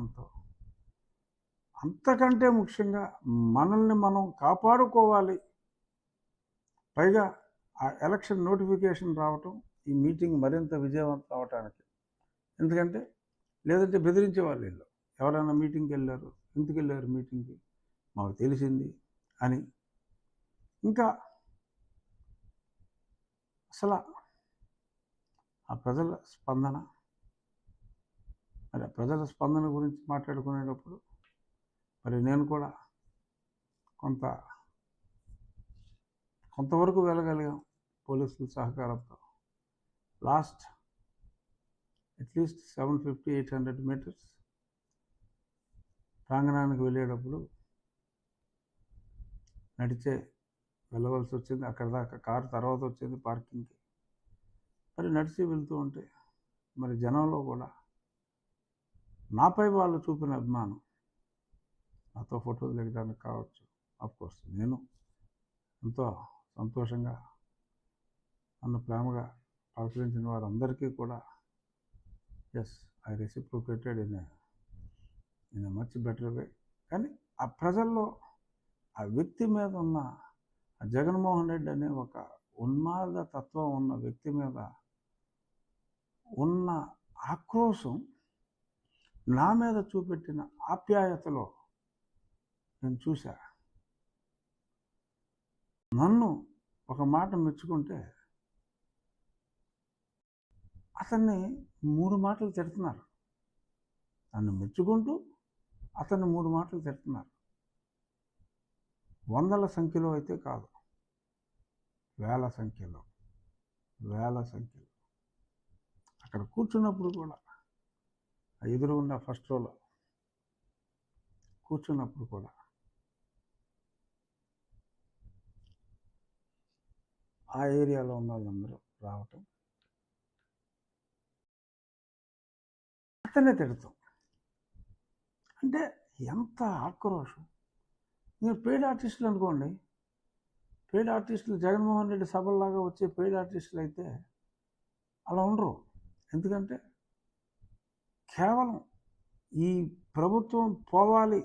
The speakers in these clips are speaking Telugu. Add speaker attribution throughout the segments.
Speaker 1: అభిమానంతో అంతకంటే ముఖ్యంగా మనల్ని మనం కాపాడుకోవాలి. పైగా ఆ ఎలక్షన్ నోటిఫికేషన్ రావటం ఈ మీటింగ్ మరింత విజయవంతం అవటానికి. ఎందుకంటే లేదంటే బెదిరించే వాళ్ళు వీళ్ళు. ఎవరైనా మీటింగ్కి వెళ్ళారు ఎందుకు వెళ్ళారు మీటింగ్కి? మాకు తెలిసింది అని. ఇంకా అసలు ఆ ప్రజల స్పందన మరి ప్రజల స్పందన గురించి మాట్లాడుకునేటప్పుడు మరి నేను కూడా కొంత కొంతవరకు వెళ్ళగలిగాం పోలీసుల సహకారంతో. Last at least seven fifty eight hundred metres ప్రాంగణానికి వెళ్ళేటప్పుడు నడిచే వెళ్ళవలసి వచ్చింది. అక్కడ దాకా కారు తర్వాత వచ్చింది పార్కింగ్కి. మరి నడిచి వెళ్తూ ఉంటే మరి జనంలో కూడా నాపై వాళ్ళు చూపిన అభిమానం. నాతో ఫోటోలు దిగడానికి కావచ్చు. కోర్స్ నేను ఎంతో సంతోషంగా నన్ను ప్రేమగా పలకరించిన వారందరికీ కూడా yes I reciprocated in in much better way కానీ ఆ ప్రజల్లో ఆ వ్యక్తి మీద ఉన్న జగన్మోహన్ రెడ్డి అనే ఒక ఉన్మాద తత్వం ఉన్న వ్యక్తి మీద ఉన్న ఆక్రోశం నా మీద చూపెట్టిన ఆప్యాయతలో నేను చూశా. నన్ను ఒక మాట మెచ్చుకుంటే అతన్ని మూడు మాటలు తిడుతున్నారు. నన్ను మెచ్చుకుంటూ అతన్ని మూడు మాటలు తిడుతున్నారు. వందల సంఖ్యలో అయితే కాదు. వేల సంఖ్యలో. వేల సంఖ్యలో. అక్కడ కూర్చున్నప్పుడు కూడా ఆ ఉన్న ఫస్ట్ రోలో కూర్చున్నప్పుడు కూడా ఆ ఏరియాలో ఉన్న వాళ్ళందరూ రావటం. అతనే తిడతాం. అంటే ఎంత ఆక్రోషం. మీరు పెయిడ్ ఆర్టిస్టులు అనుకోండి. పెయిడ్ ఆర్టిస్టులు జగన్మోహన్ రెడ్డి సభల్లాగా వచ్చే పెయిడ్ ఆర్టిస్టులు అయితే అలా ఉండరు. ఎందుకంటే కేవలం ఈ ప్రభుత్వం పోవాలి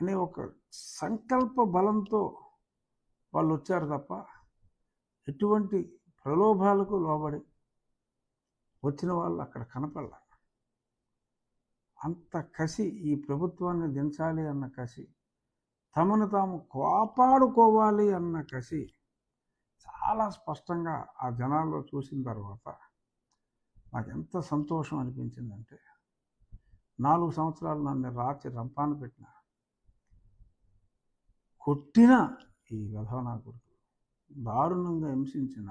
Speaker 1: అనే ఒక సంకల్ప బలంతో వాళ్ళు వచ్చారు తప్ప ఎటువంటి ప్రలోభాలకు లోబడి వచ్చిన వాళ్ళు అక్కడ కనపడాల. అంత కసి ఈ ప్రభుత్వాన్ని దించాలి అన్న కసి తమను తాము కాపాడుకోవాలి అన్న కసి చాలా స్పష్టంగా ఆ జనాల్లో చూసిన తర్వాత నాకు ఎంత సంతోషం అనిపించిందంటే నాలుగు సంవత్సరాలు నన్ను రాచి రంపాన పెట్టిన కొట్టిన ఈ విధవనా కొడుకు దారుణంగా హింసించిన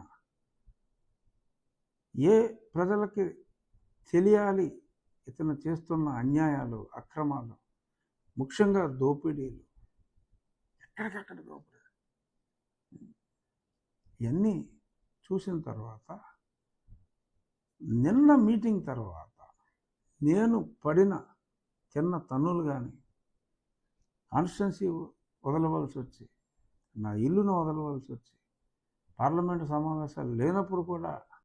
Speaker 1: ఏ ప్రజలకి తెలియాలి ఇతను చేస్తున్న అన్యాయాలు అక్రమాలు ముఖ్యంగా దోపిడీలు ఎక్కడికక్కడ దోపిడీ ఇవన్నీ చూసిన తర్వాత నిన్న మీటింగ్ తర్వాత నేను పడిన చిన్న తన్నులు కానీ కాన్స్టిట్యున్సీ వదలవలసి వచ్చి నా ఇల్లును వదలవలసి వచ్చి పార్లమెంటు సమావేశాలు లేనప్పుడు కూడా